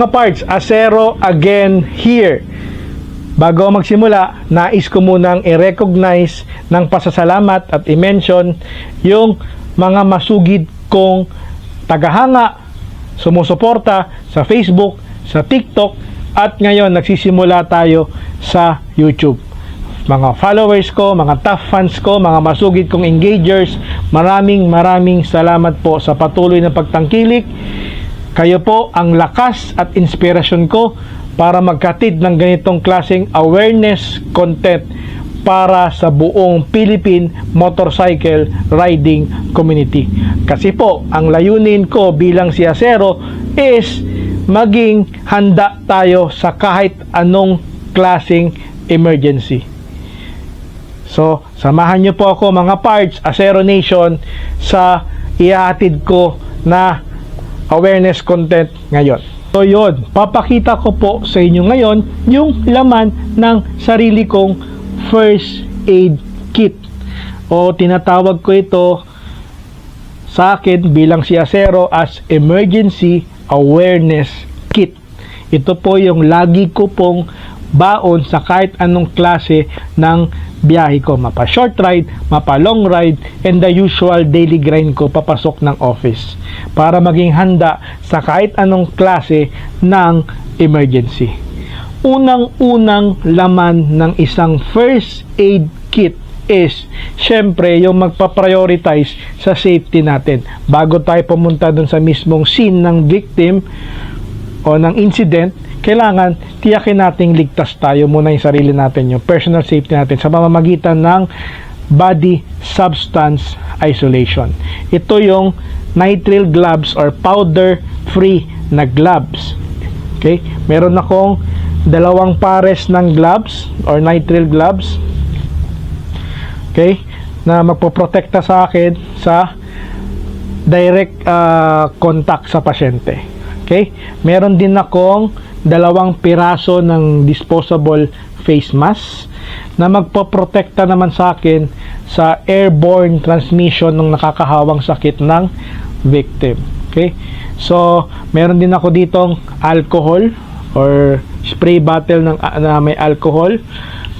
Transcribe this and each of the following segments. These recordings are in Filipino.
Mga parts, Acero again here. Bago magsimula, nais ko munang i-recognize ng pasasalamat at i-mention yung mga masugid kong tagahanga, sumusuporta sa Facebook, sa TikTok, at ngayon nagsisimula tayo sa YouTube. Mga followers ko, mga tough fans ko, mga masugid kong engagers, maraming maraming salamat po sa patuloy na pagtangkilik. Kayo po ang lakas at inspirasyon ko para magkatid ng ganitong klaseng awareness content para sa buong Philippine motorcycle riding community. Kasi po, ang layunin ko bilang si Acero is maging handa tayo sa kahit anong klaseng emergency. So, samahan niyo po ako mga parts, Acero Nation, sa ihahatid ko na awareness content ngayon. So yun, papakita ko po sa inyo ngayon yung laman ng sarili kong first aid kit. O tinatawag ko ito sa akin bilang si Acero as Emergency Awareness Kit. Ito po yung lagi ko pong baon sa kahit anong klase ng biyahe ko. Mapa short ride, mapa long ride, and the usual daily grind ko papasok ng office. Para maging handa sa kahit anong klase ng emergency. Unang-unang laman ng isang first aid kit is syempre yung magpa-prioritize sa safety natin. Bago tayo pumunta dun sa mismong scene ng victim o ng incident, kailangan tiyakin nating ligtas tayo muna yung sarili natin, yung personal safety natin sa pamamagitan ng body substance isolation. Ito yung nitrile gloves or powder free na gloves. Okay? Meron akong dalawang pares ng gloves or nitrile gloves. Okay? Na magpoprotekta sa akin sa direct ah, contact sa pasyente. Okay? Meron din akong dalawang piraso ng disposable face mask na magpoprotekta naman sa akin sa airborne transmission ng nakakahawang sakit ng victim. Okay? So, meron din ako ditong alcohol or spray bottle ng na may alcohol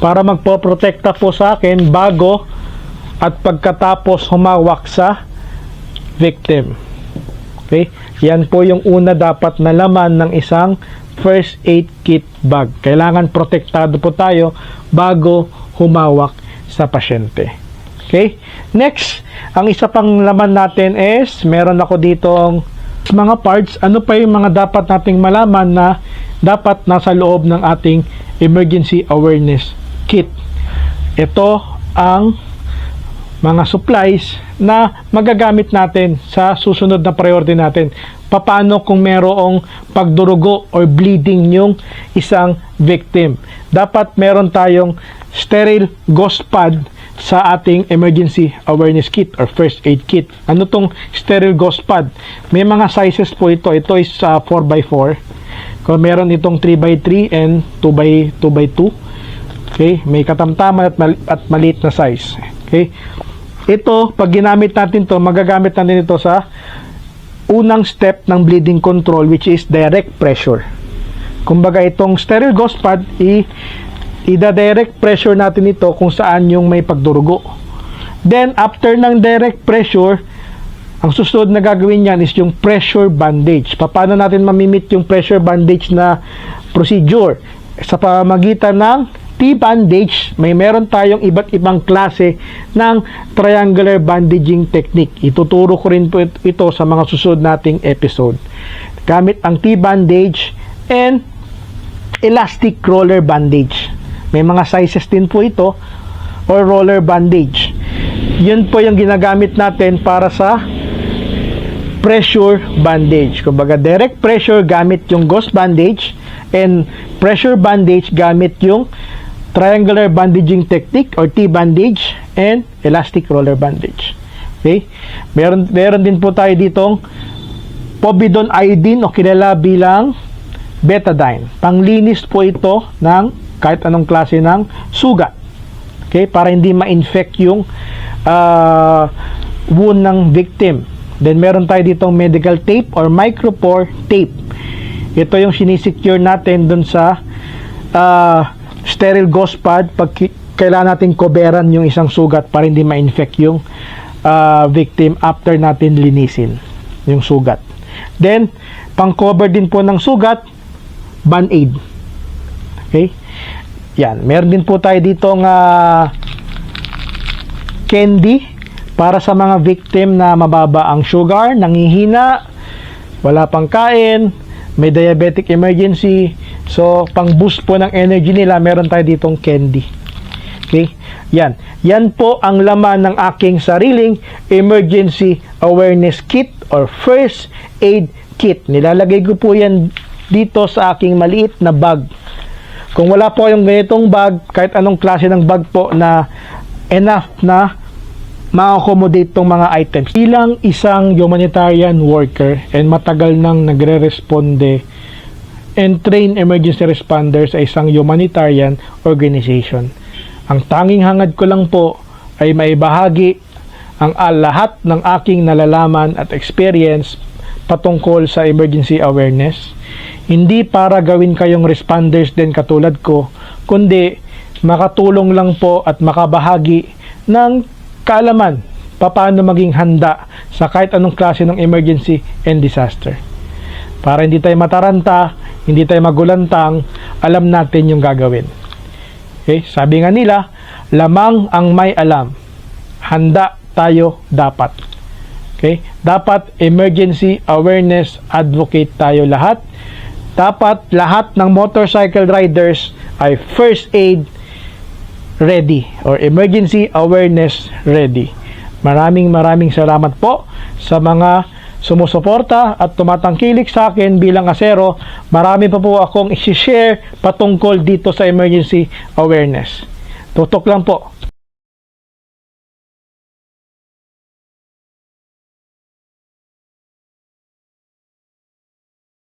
para magpoprotekta po sa akin bago at pagkatapos humawak sa victim. Okay? Yan po yung una dapat na laman ng isang first aid kit bag. Kailangan protektado po tayo bago humawak sa pasyente. Okay? Next, ang isa pang laman natin is meron ako ditong mga parts. Ano pa yung mga dapat nating malaman na dapat nasa loob ng ating emergency awareness kit. Ito ang mga supplies na magagamit natin sa susunod na priority natin. Paano kung merong pagdurugo or bleeding yung isang victim? Dapat meron tayong sterile gauze pad sa ating emergency awareness kit or first aid kit. Ano tong sterile gauze pad? May mga sizes po ito. Ito is uh, 4x4. Kung meron itong 3x3 and 2x2x2. Okay, may katamtaman at, mal- at maliit na size. Okay? Ito, pag ginamit natin to, magagamit natin ito sa unang step ng bleeding control which is direct pressure. Kumbaga itong sterile gauze pad, i ida-direct pressure natin ito kung saan yung may pagdurugo. Then, after ng direct pressure, ang susunod na gagawin niyan is yung pressure bandage. Paano natin mamimit yung pressure bandage na procedure? Sa pamamagitan ng T-bandage, may meron tayong iba't ibang klase ng triangular bandaging technique. Ituturo ko rin po it- ito sa mga susunod nating episode. Gamit ang T-bandage and elastic roller bandage. May mga sizes din po ito or roller bandage. Yun po yung ginagamit natin para sa pressure bandage. Kumbaga, direct pressure gamit yung gauze bandage and pressure bandage gamit yung triangular bandaging technique or T-bandage and elastic roller bandage. Okay? Meron, meron din po tayo ditong povidone iodine o kilala bilang betadine. Panglinis po ito ng kahit anong klase ng sugat. Okay? Para hindi ma-infect yung ah, wound ng victim. Then meron tayo ditong medical tape or micropore tape. Ito yung sinisecure natin dun sa ah, sterile gauze pad pag kailangan natin coveran yung isang sugat para hindi ma-infect yung ah, victim after natin linisin yung sugat. Then, pang-cover din po ng sugat, band-aid. Okay? Yan. Meron din po tayo dito nga candy para sa mga victim na mababa ang sugar, nangihina, wala pang kain, may diabetic emergency. So, pang boost po ng energy nila, meron tayo ditong candy. Okay? Yan. Yan po ang laman ng aking sariling emergency awareness kit or first aid kit. Nilalagay ko po yan dito sa aking maliit na bag. Kung wala po yung ganitong bag, kahit anong klase ng bag po na enough na ma-accommodate tong mga items. Bilang isang humanitarian worker and matagal nang nagre-responde and train emergency responders sa isang humanitarian organization. Ang tanging hangad ko lang po ay maibahagi ang ah, lahat ng aking nalalaman at experience patungkol sa emergency awareness. Hindi para gawin kayong responders din katulad ko, kundi makatulong lang po at makabahagi ng kaalaman paano maging handa sa kahit anong klase ng emergency and disaster. Para hindi tayo mataranta, hindi tayo magulantang, alam natin yung gagawin. Okay? Sabi nga nila, lamang ang may alam. Handa tayo dapat. Okay? Dapat emergency awareness advocate tayo lahat. Dapat lahat ng motorcycle riders ay first aid ready or emergency awareness ready. Maraming maraming salamat po sa mga sumusuporta at tumatangkilik sa akin bilang asero. Marami pa po akong isi-share patungkol dito sa emergency awareness. Tutok lang po.